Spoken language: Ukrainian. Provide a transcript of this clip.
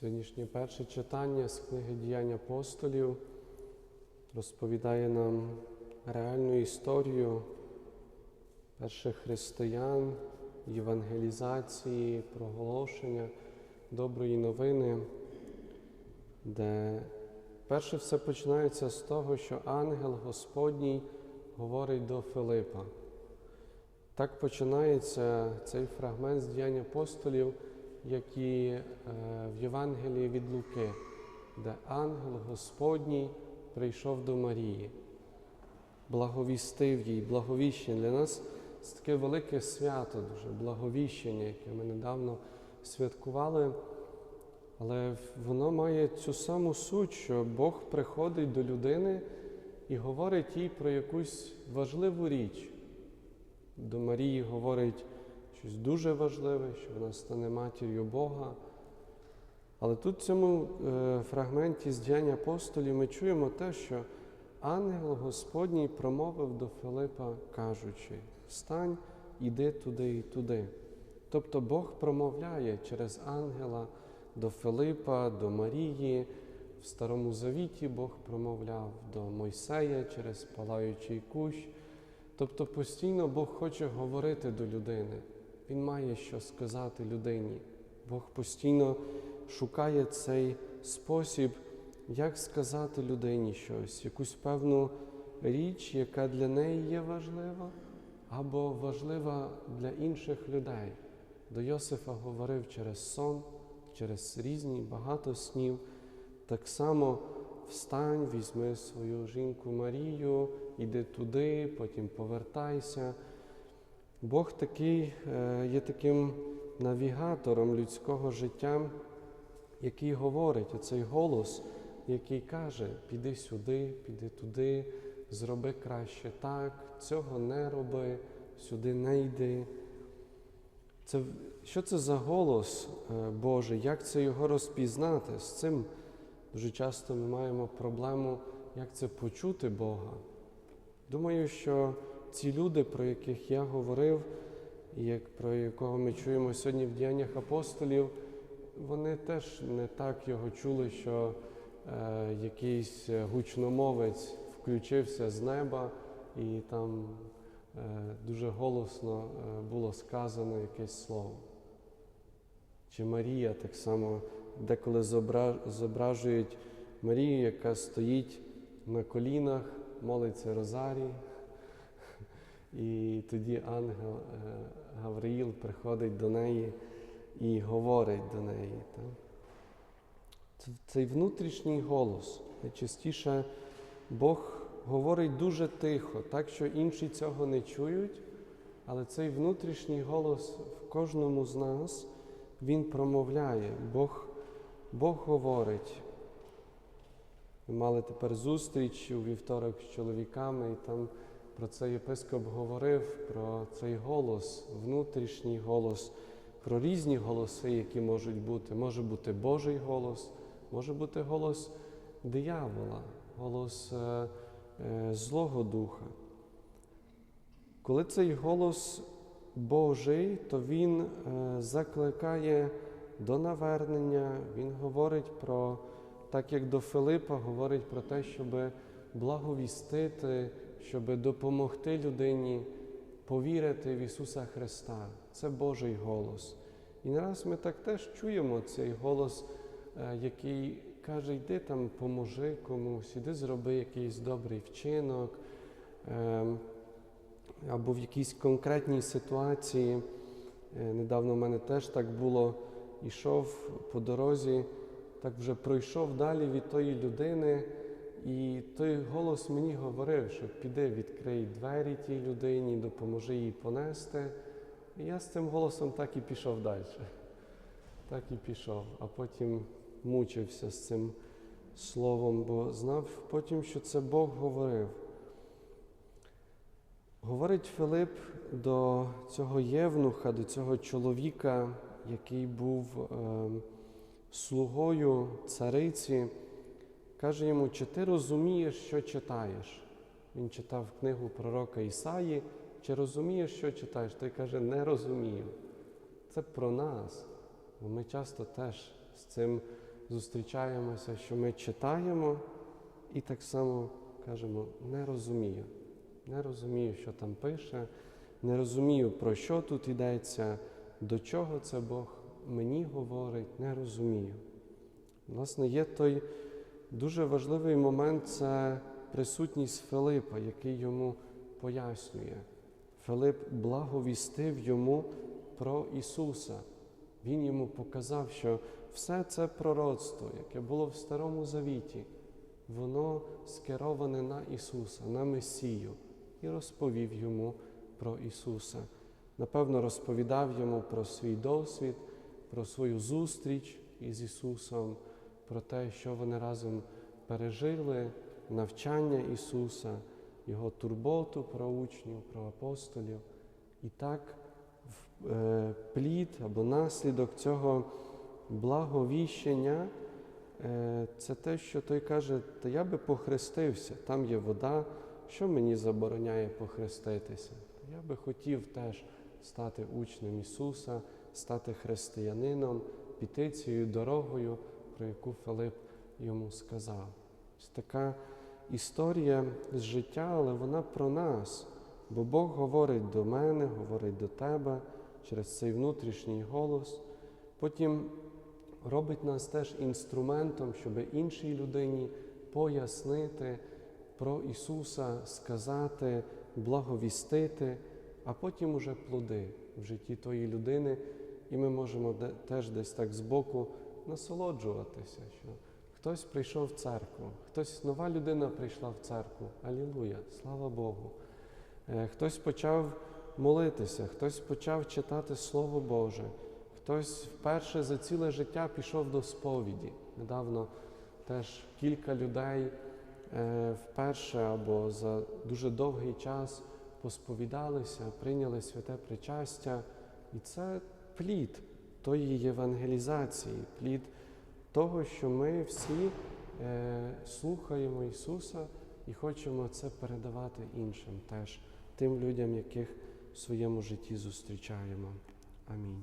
Сьогоднішнє перше читання з книги діянь апостолів розповідає нам реальну історію перших християн, євангелізації, проголошення доброї новини, де перше все починається з того, що ангел Господній говорить до Филипа. Так починається цей фрагмент з діянь апостолів, як і е, в Євангелії від Луки, де ангел Господній прийшов до Марії, благовістив їй, благовіщення. Для нас це таке велике свято, дуже благовіщення, яке ми недавно святкували. Але воно має цю саму суть, що Бог приходить до людини і говорить їй про якусь важливу річ. До Марії говорить щось дуже важливе, що вона стане матір'ю Бога. Але тут в цьому е, фрагменті з діянь апостолів ми чуємо те, що ангел Господній промовив до Филипа, кажучи: Встань, іди туди і туди. Тобто Бог промовляє через ангела до Филипа, до Марії. В Старому Завіті Бог промовляв до Мойсея через палаючий кущ. Тобто постійно Бог хоче говорити до людини. Він має що сказати людині. Бог постійно шукає цей спосіб, як сказати людині щось, якусь певну річ, яка для неї є важлива, або важлива для інших людей. До Йосифа говорив через сон, через різні багато снів. Так само встань, візьми свою жінку Марію, іди туди, потім повертайся. Бог такий е, є таким навігатором людського життя, який говорить оцей голос, який каже: піди сюди, піди туди, зроби краще так, цього не роби, сюди не йди. Це, Що це за голос е, Божий? Як це його розпізнати? З цим дуже часто ми маємо проблему, як це почути Бога. Думаю, що ці люди, про яких я говорив, як про якого ми чуємо сьогодні в діяннях апостолів, вони теж не так його чули, що е, якийсь гучномовець включився з неба і там е, дуже голосно е, було сказано якесь слово. Чи Марія так само деколи зображують Марію, яка стоїть на колінах, молиться Розарій. І тоді ангел е, Гавриїл приходить до неї і говорить до неї. Цей внутрішній голос. Найчастіше Бог говорить дуже тихо, так що інші цього не чують, але цей внутрішній голос в кожному з нас, він промовляє, Бог, Бог говорить. Ми мали тепер зустріч у вівторок з чоловіками, і там про це єпископ говорив, про цей голос, внутрішній голос, про різні голоси, які можуть бути. Може бути Божий голос, може бути голос диявола, голос е, е, Злого Духа. Коли цей голос Божий, то він е, закликає до навернення, він говорить про, так як до Филипа, говорить про те, щоб благовістити, щоб допомогти людині повірити в Ісуса Христа. Це Божий голос. І нараз ми так теж чуємо цей голос, е, який каже, йди там, поможи комусь, іди зроби якийсь добрий вчинок. Ем, або в якійсь конкретній ситуації. Е, недавно в мене теж так було, йшов по дорозі, так вже пройшов далі від тої людини, і той голос мені говорив, що піди, відкрий двері тій людині, допоможи їй понести. І я з цим голосом так і пішов далі. Так і пішов, а потім мучився з цим словом, бо знав потім, що це Бог говорив. Говорить Филип до цього євнуха, до цього чоловіка, який був е, слугою цариці, каже йому, чи ти розумієш, що читаєш? Він читав книгу пророка Ісаї, чи розумієш, що читаєш? Той каже, не розумію. Це про нас. Бо ми часто теж з цим зустрічаємося, що ми читаємо і так само кажемо, не розумію. Не розумію, що там пише, не розумію, про що тут йдеться, до чого це Бог мені говорить, не розумію. Власне, є той дуже важливий момент це присутність Филипа, який йому пояснює. Филип благовістив йому про Ісуса. Він йому показав, що все це пророцтво, яке було в Старому Завіті, воно скероване на Ісуса, на Месію, і розповів йому про Ісуса. Напевно, розповідав йому про свій досвід, про свою зустріч із Ісусом, про те, що вони разом пережили, навчання Ісуса, Його турботу про учнів, про апостолів. І так е, плід або наслідок цього благовіщення е, це те, що той каже, та я би похрестився, там є вода, що мені забороняє похреститися? Я би хотів теж стати учнем Ісуса, стати християнином, піти цією дорогою, про яку Филип йому сказав. Ось така історія з життя, але вона про нас. Бо Бог говорить до мене, говорить до тебе через цей внутрішній голос. Потім робить нас теж інструментом, щоб іншій людині пояснити про Ісуса, сказати, благовістити, а потім уже плоди в житті тої людини, і ми можемо теж десь так збоку насолоджуватися, що хтось прийшов в церкву, хтось нова людина прийшла в церкву. Алілуя, слава Богу. Е, Хтось почав молитися, хтось почав читати Слово Боже, хтось вперше за ціле життя пішов до сповіді. Недавно теж кілька людей е, вперше або за дуже довгий час посповідалися, прийняли святе причастя. І це плід тої євангелізації, плід того, що ми всі е, слухаємо Ісуса і хочемо це передавати іншим теж, тим людям, яких в своєму житті зустрічаємо. Амінь.